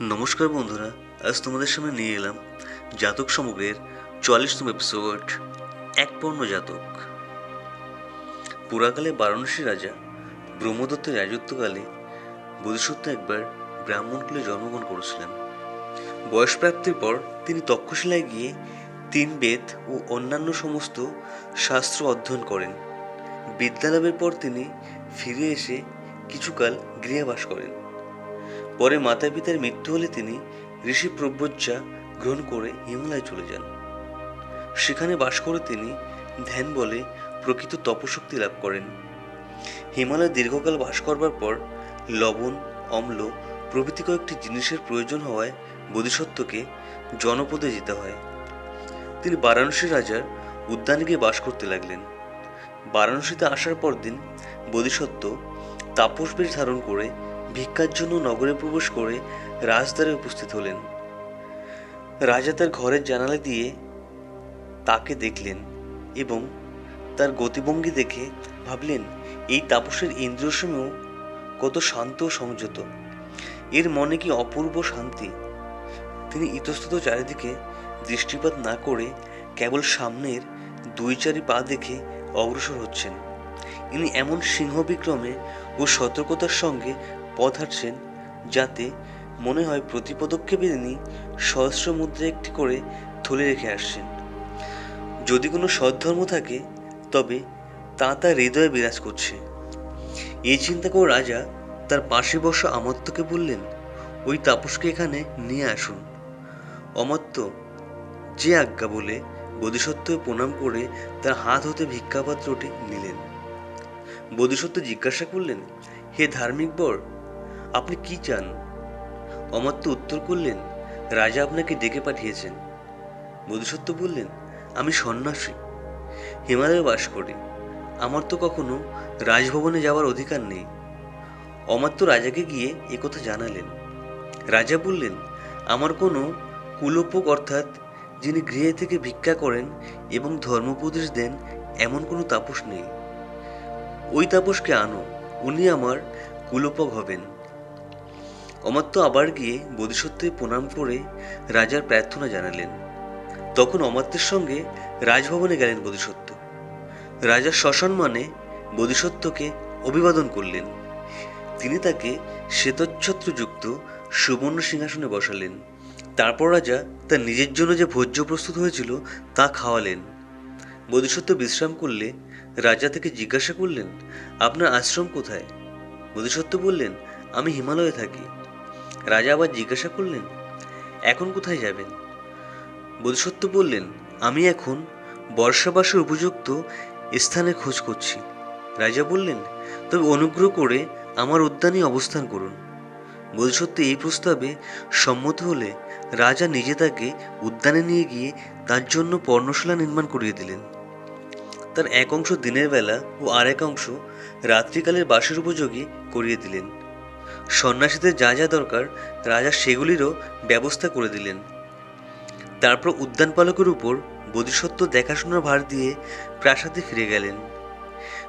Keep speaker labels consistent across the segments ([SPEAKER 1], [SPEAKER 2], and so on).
[SPEAKER 1] নমস্কার বন্ধুরা, আজ তোমাদের সামনে নিয়ে এলাম জাতক সমগ্রের চুয়াল্লিশতম এপিসোড এক পর্ণ জাতক। পুরাকালে বারাণসী রাজা ব্রহ্মদত্তের রাজত্বকালে বোধিসত্ত্ব একবার ব্রাহ্মণ কুলে জন্মগ্রহণ করেছিলেন। বয়সপ্রাপ্তির পর তিনি তক্ষশিলায় গিয়ে তিন বেদ ও অন্যান্য সমস্ত শাস্ত্র অধ্যয়ন করেন। বিদ্যালাভের পর তিনি ফিরে এসে কিছুকাল গৃহে বাস করেন। পরে মাতা পিতার মৃত্যু হলে তিনি ঋষি প্রব্রজ্জা গ্রহণ করে হিমালয়ে চলে যান। সেখানে বাস করে তিনি ধ্যান বলে প্রকৃত তপশক্তি লাভ করেন। হিমালয়ে দীর্ঘকাল বাস করবার পর লবণ, অম্ল প্রভৃতি কয়েকটি জিনিসের প্রয়োজন হওয়ায় বোধিসত্ত্বকে জনপদে যেতে হয়। তিনি বারাণসী রাজার উদ্যানে গিয়ে বাস করতে লাগলেন। বারাণসীতে আসার পর দিন বোধিসত্ত্ব তাপস বেশ ধারণ করে ভিক্ষার জন্য নগরে প্রবেশ করে রাজদ্বারে উপস্থিত হলেন। রাজা তার ঘরের জানালা দিয়ে তাকে দেখলেন এবং তার গতিভঙ্গি দেখে ভাবলেন, এই তাপসের ইন্দ্রিয়সমূহ কত শান্ত ও সংযত। এর মনে কি অপূর্ব শান্তি? তিনি ইতস্তত চারিদিকে দৃষ্টিপাত না করে কেবল সামনের দুই চারি পা দেখে অগ্রসর হচ্ছেন। ইনি এমন সিংহ বিক্রমে ও সতর্কতার সঙ্গে পথ হাঁটছেন যাতে মনে হয় প্রতি পদক্ষেপে তিনি সহস্র মুদ্রা একটি করে থলে রেখে আসছেন। যদি কোনো সদ্ধর্ম থাকে, তবে তা তার হৃদয়ে বিরাজ করছে। এই চিন্তা করে রাজা তার পাশে বসা অমর্ত্যকে বললেন, ওই তাপসকে এখানে নিয়ে আসুন। অমর্ত্য যে আজ্ঞা বলে বোধিসত্ত্ব প্রণাম করে তার হাত হতে ভিক্ষাপাত্রটি নিলেন। বোধিসত্ত্ব জিজ্ঞাসা করলেন, হে ধার্মিক বর আপনি কি চান? অমর্ত্য উত্তর করলেন, রাজা আপনাকে ডেকে পাঠিয়েছেন। বোধিসত্ত্ব বললেন, আমি সন্ন্যাসী, হিমালয়ে বাস করি। আমার তো কখনো রাজভবনে যাওয়ার অধিকার নেই। অমাত্য রাজাকে গিয়ে একথা জানালেন। রাজা বললেন, আমার কোনো কুলোপক অর্থাৎ যিনি গৃহে থেকে ভিক্ষা করেন এবং ধর্মোপদেশ দেন, এমন কোনো তাপস নেই। ওই তাপসকে আনো, উনি আমার কুলোপক হবেন। অমাত্য আবার গিয়ে বোধিসত্ত্বে প্রণাম করে রাজার প্রার্থনা জানালেন। তখন অমাত্যের সঙ্গে রাজভবনে গেলেন বোধিসত্ত্ব। রাজা সসম্মানে বোধিসত্ত্বকে অভিবাদন করলেন। তিনি তাকে শ্বেতচ্ছত্রযুক্ত সুবর্ণ সিংহাসনে বসালেন। তারপর রাজা তার নিজের জন্য যে ভোজ্য প্রস্তুত হয়েছিল তা খাওয়ালেন। বোধিসত্ত্ব বিশ্রাম করলে রাজা থেকে জিজ্ঞাসা করলেন, আপনার আশ্রম কোথায়? বোধিসত্ত্ব বললেন, আমি হিমালয়ে থাকি। রাজা আবার জিজ্ঞাসা করলেন, এখন কোথায় যাবেন? বোধিসত্ত্ব বললেন, আমি এখন বর্ষাবাসের উপযুক্ত স্থানে খোঁজ করছি। রাজা বললেন, তবে অনুগ্রহ করে আমার উদ্যানে অবস্থান করুন। বোধিসত্ত্ব এই প্রস্তাবে সম্মত হলে রাজা নিজে তাকে উদ্যানে নিয়ে গিয়ে তার জন্য পর্ণশালা নির্মাণ করিয়ে দিলেন। তার এক অংশ দিনের বেলা ও আর এক অংশ রাত্রিকালের বাসের উপযোগী করিয়ে দিলেন। সন্ন্যাসীদের যা যা দরকার রাজা সেগুলিরও ব্যবস্থা করে দিলেন। তারপর উদ্যানপালকের উপর বোধিসত্ত্ব দেখাশোনার ভার দিয়ে প্রাসাদে ফিরে গেলেন।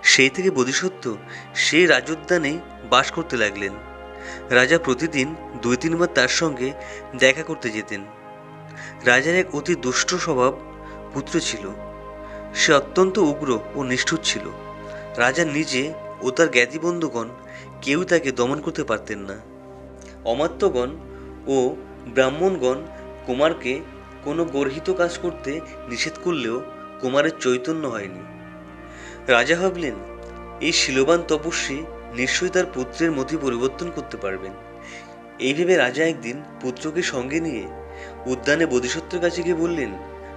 [SPEAKER 1] সেই থেকে বোধিসত্ত্ব সেই রাজোদ্যানেই বাস করতে লাগলেন। রাজা প্রতিদিন দুই তিনবার তার সঙ্গে দেখা করতে যেতেন। রাজার এক অতি দুষ্ট স্বভাব পুত্র ছিল। সে অত্যন্ত উগ্র ও নিষ্ঠুর ছিল। রাজা নিজে ও তার জ্ঞাতি বন্ধুগণ কেউ তাকে দমন করতে পারতেন না। অমাত্যগণ ও ব্রাহ্মণগণ কুমারকে কোনো গর্হিত কাজ করতে নিষেধ করলেও কুমারের চৈতন্য হয়নি। রাজা ভাবলেন, এই শিলবান তপস্বী নিশ্চয়ই তার পুত্রের মতি পরিবর্তন করতে পারবেন। এই ভেবে রাজা একদিন পুত্রকে সঙ্গে নিয়ে উদ্যানে বোধিসত্ত্বের কাছে গিয়ে বললেন,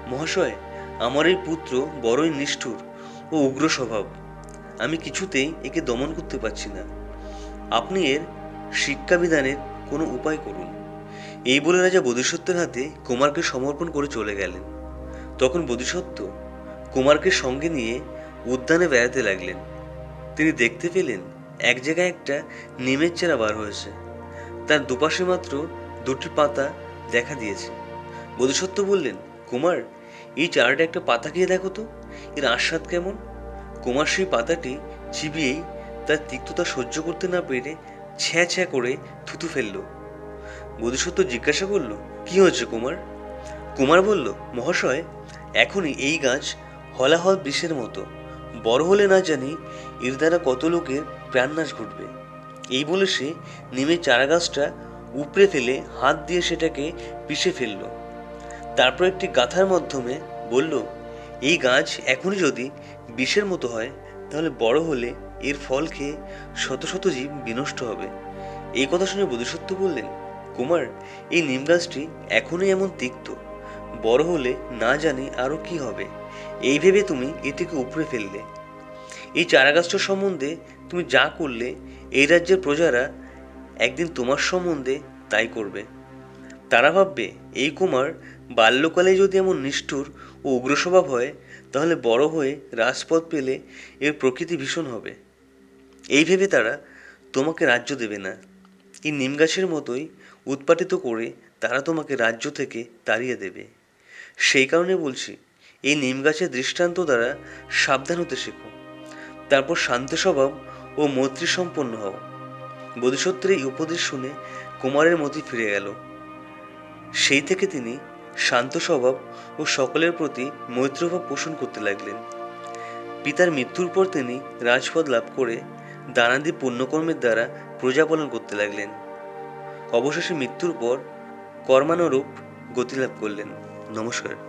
[SPEAKER 1] মহাশয়, আমার এই পুত্র বড়ই নিষ্ঠুর ও উগ্র স্বভাব আমি কিছুতেই একে দমন করতে পারছি না। আপনি এর শিক্ষাবিধানের কোনো উপায় করুন। এই বলে রাজা বোধিসত্ত্বের হাতে কুমারকে সমর্পণ করে চলে গেলেন। তখন বোধিসত্ত্ব কুমারকে সঙ্গে নিয়ে উদ্যানে বেড়াতে লাগলেন। তিনি দেখতে পেলেন এক জায়গায় একটা নিমের চারা বার হয়েছে। তার দুপাশে মাত্র দুটি পাতা দেখা দিয়েছে। বোধিসত্ত্ব বললেন, কুমার, এই চারাটা একটা পাতা খেয়ে দেখো তো। এর আস্বাদ কেমন? কুমার সেই পাতাটি চিবিয়েই তার তিক্ততা সহ্য করতে না পেরে ছ্যাঁ ছ্যাঁ করে থুতু ফেলল। বোধিসত্ত্ব জিজ্ঞাসা করল, কি হয়েছে কুমার? কুমার বলল, মহাশয়, এখনই এই গাছ হলাহল বিষের মতো। বড় হলে না জানি এর দ্বারা কত লোকের প্রাণনাশ ঘটবে। এই বলে সে নিমের চারা গাছটা উপড়ে ফেলে হাত দিয়ে সেটাকে পিষে ফেলল। তারপর একটি গাথার মাধ্যমে বলল, এই গাছ এখনই যদি বিষের মতো হয়, তাহলে বড় হলে এর ফল খেয়ে শত শত জীব বিনষ্ট হবে। এই কথা শুনে বোধিসত্ত্ব বললেন, কুমার, এই নিম গাছটি এখনই এমন তিক্ত। বড় হলে না জানি আরও কি হবে। এই ভেবে তুমি এটিকে উপড়ে ফেললে। এই চারা গাছটার সম্বন্ধে তুমি যা করলে, এই রাজ্যের প্রজারা একদিন তোমার সম্বন্ধে তাই করবে। তারা ভাববে, এই কুমার বাল্যকালে যদি এমন নিষ্ঠুর ও উগ্র স্বভাব হয়, তাহলে বড় হয়ে রাজপথ পেলে এর প্রকৃতি ভীষণ হবে। এই ভেবে তারা তোমাকে রাজ্য দেবে না। এই নিম গাছের মতোই উৎপাটিত করে তারা তোমাকে রাজ্য থেকে তাড়িয়ে দেবে। সেই কারণে বলছি, এই নিম গাছের দৃষ্টান্ত দ্বারা সাবধান হতে শেখো। তারপর শান্ত স্বভাব ও মৈত্রী সম্পন্ন হও। বোধিসত্ত্বের এই উপদেশ শুনে কুমারের মতি ফিরে গেল। সেই থেকে তিনি শান্ত স্বভাব ও সকলের প্রতি মৈত্রভাব পোষণ করতে লাগলেন। পিতার মৃত্যুর পর তিনি রাজপদ লাভ করে দানাদি পুণ্যকর্মের দ্বারা প্রজাপালন করতে লাগলেন। অবশেষে মৃত্যুর পর কর্মানুরূপ গতিলাভ করলেন। নমস্কার।